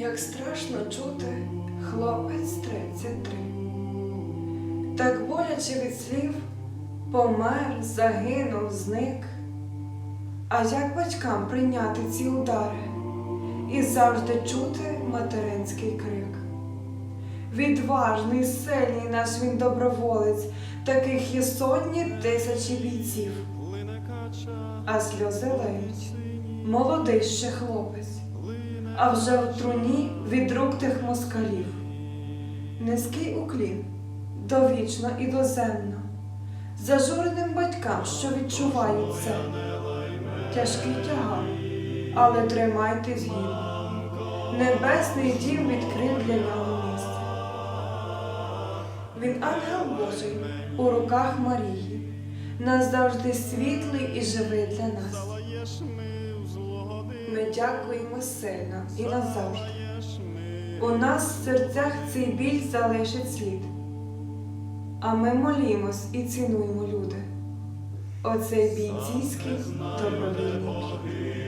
Як страшно чути, хлопець 33. Так боляче від слів помер, загинув, зник. А як батькам прийняти ці удари і завжди чути материнський крик? Відважний, сильний наш він доброволець, таких є сотні тисячі бійців. А сльози леють, молодий ще хлопець, а вже в труні від рук тих москалів. Низький уклін, довічно і доземно, зажуреним батькам, що відчувають. Тяжкий тягар, але тримайтесь гідно. Небесний дім відкрив для нього місце. Він ангел Божий у руках Марії, назавжди світлий і живий для нас. Ми дякуємо сильно і назавжди. У нас в серцях цей біль залишить слід. А ми молімось і цінуємо люди. Оцей бійцівський добровільний плід.